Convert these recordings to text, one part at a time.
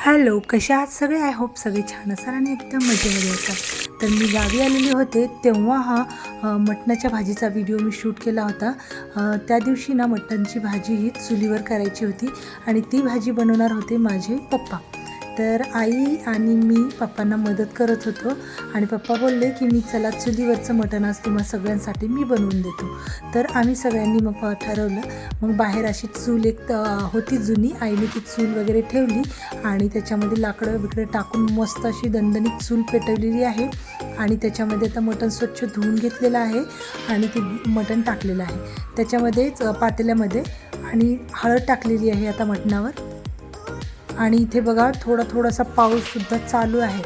Hello कशा आहात सगळे? आय होप सगळे छान असाल आणि एकदम मजेमध्ये असाल. तर मी गावी आलेले होते तेव्हा हा मटणाच्या भाजीचा व्हिडिओ मी शूट केला होता. त्या दिवशी ना मटणाची भाजी ही चुलीवर करायची होती आणि ती भाजी बनवणार होते माझे पप्पा. तर आई आणि मी पप्पांना मदत करत होतो आणि पप्पा बोलले की मी चला चुलीवरचं मटण आज तुम्हा सगळ्यांसाठी मी बनवून देतो. तर आम्ही सगळ्यांनी मग ठरवलं मग बाहेर अशी चूल एक होती जुनी आईने ती चूल वगैरे ठेवली आणि त्याच्यामध्ये लाकडं बिकडं टाकून मस्त अशी दणदणीत चूल पेटवलेली आहे आणि त्याच्यामध्ये आता मटण स्वच्छ धुवून घेतलेलं आहे आणि ते मटण टाकलेलं आहे. त्याच्यामध्येच पातेल्यामध्ये आणि हळद टाकलेली आहे आता मटणावर. आणि इथे बघा थोडा थोडासा पाऊससुद्धा चालू आहे.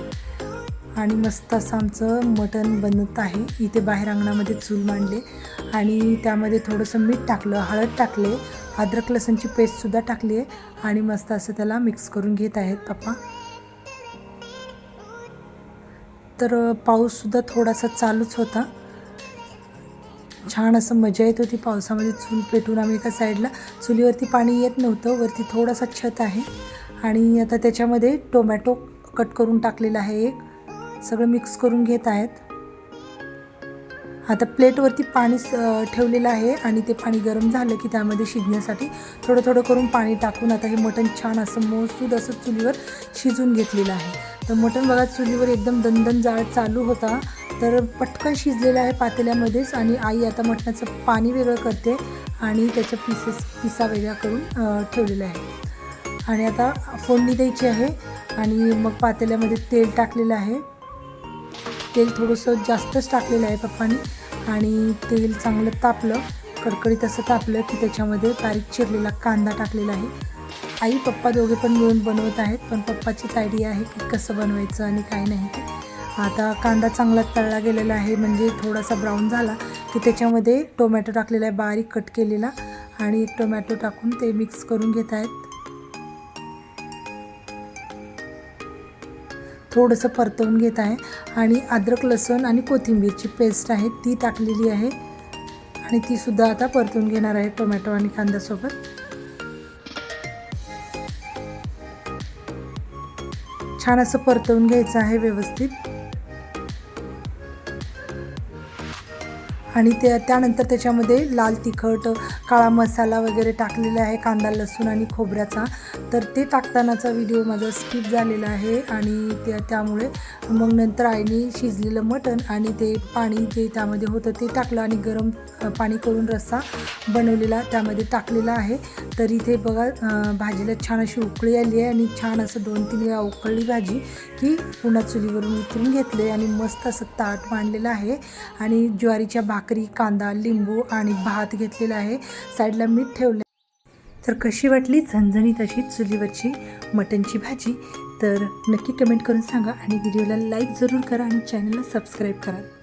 आणि मस्त असं आमचं मटण बनत आहे. इथे बाहेर अंगणामध्ये चूल मांडले आणि त्यामध्ये थोडंसं मीठ टाकलं हळद टाकले अद्रक लसणची पेस्टसुद्धा टाकली आहे आणि मस्त असं त्याला मिक्स करून घेत आहेत पप्पा. तर पाऊससुद्धा थोडासा चालूच होता. छान असं मजा येत होती पावसामध्ये चूल पेटून आम्ही एका साईडला चुलीवरती पाणी येत नव्हतं वरती थोडासा छत आहे. आणि आता त्याच्यामध्ये टोमॅटो कट करून टाकलेला आहे एक. सगळं मिक्स करून घेत आहेत. आता प्लेटवरती पाणी ठेवलेलं आहे आणि ते पाणी गरम झालं की त्यामध्ये शिजण्यासाठी थोडं थोडं करून पाणी टाकून आता हे मटण छान असं मौसूद असं चुलीवर शिजून घेतलेलं आहे. तर मटण बघा चुलीवर एकदम दणदण जाळ चालू होता. तर पटकन शिजलेलं आहे पातेल्यामध्येच आणि आई आता मटणाचं पाणी वेगळं करते आणि त्याच्या पीसेस पिसा वेगळा करून ठेवलेला आहे आणि आता फोडणी द्यायची आहे आणि मग पातेल्यामध्ये तेल टाकलेलं आहे. तेल थोडंसं जास्तच टाकलेलं आहे पप्पानी. आणि तेल चांगलं तापलं कडकडीत असं तापलं की त्याच्यामध्ये बारीक चिरलेला कांदा टाकलेला आहे. आई पप्पा दोघे पण मिळून बनवत आहेत पण पप्पाचीच आयडिया आहे की कसं बनवायचं आणि काय नाही ते. आता कांदा चांगला तळला गेलेला आहे म्हणजे थोडासा ब्राऊन झाला की त्याच्यामध्ये टोमॅटो टाकलेला आहे बारीक कट केलेला. आणि एक टोमॅटो टाकून ते मिक्स करून घेत आहेत. थोडंसं परतवून घेत आहे. आणि अद्रक लसूण आणि कोथिंबीरची पेस्ट आहे ती टाकलेली आहे. आणि ती सुद्धा आता परतवून घेणार आहे टोमॅटो आणि कांद्यासोबत. छान असं परतवून घ्यायचं आहे व्यवस्थित. आणि ते त्यानंतर त्याच्यामध्ये लाल तिखट काळा मसाला वगैरे टाकलेला आहे कांदा लसूण आणि खोबऱ्याचा. तर ते टाकतानाचा व्हिडिओ माझा स्किप झालेला आहे आणि त्या त्यामुळे मग नंतर आईने शिजलेलं मटण आणि ते पाणी जे त्यामध्ये होतं ते टाकलं आणि गरम पाणी करून रस्सा बनवलेला त्यामध्ये टाकलेला आहे. तर इथे बघा भाजीला छान अशी उकळी आली आहे आणि छान असं दोन तीन वेळा उकळली भाजी. की पुन्हा चुलीवरून उतरून घेतले आणि मस्त असं ताट मांडलेलं आहे. आणि ज्वारीच्या भाकरी कांदा लिंबू आणि भात घेतलेला आहे. साईडला मीठ ठेवलं तर कशी वाटली झणझणीत अशी चुलीवरची मटणची भाजी? तर नक्की कमेंट करून सांगा आणि व्हिडिओला लाईक जरूर करा आणि चॅनलला सबस्क्राईब करा.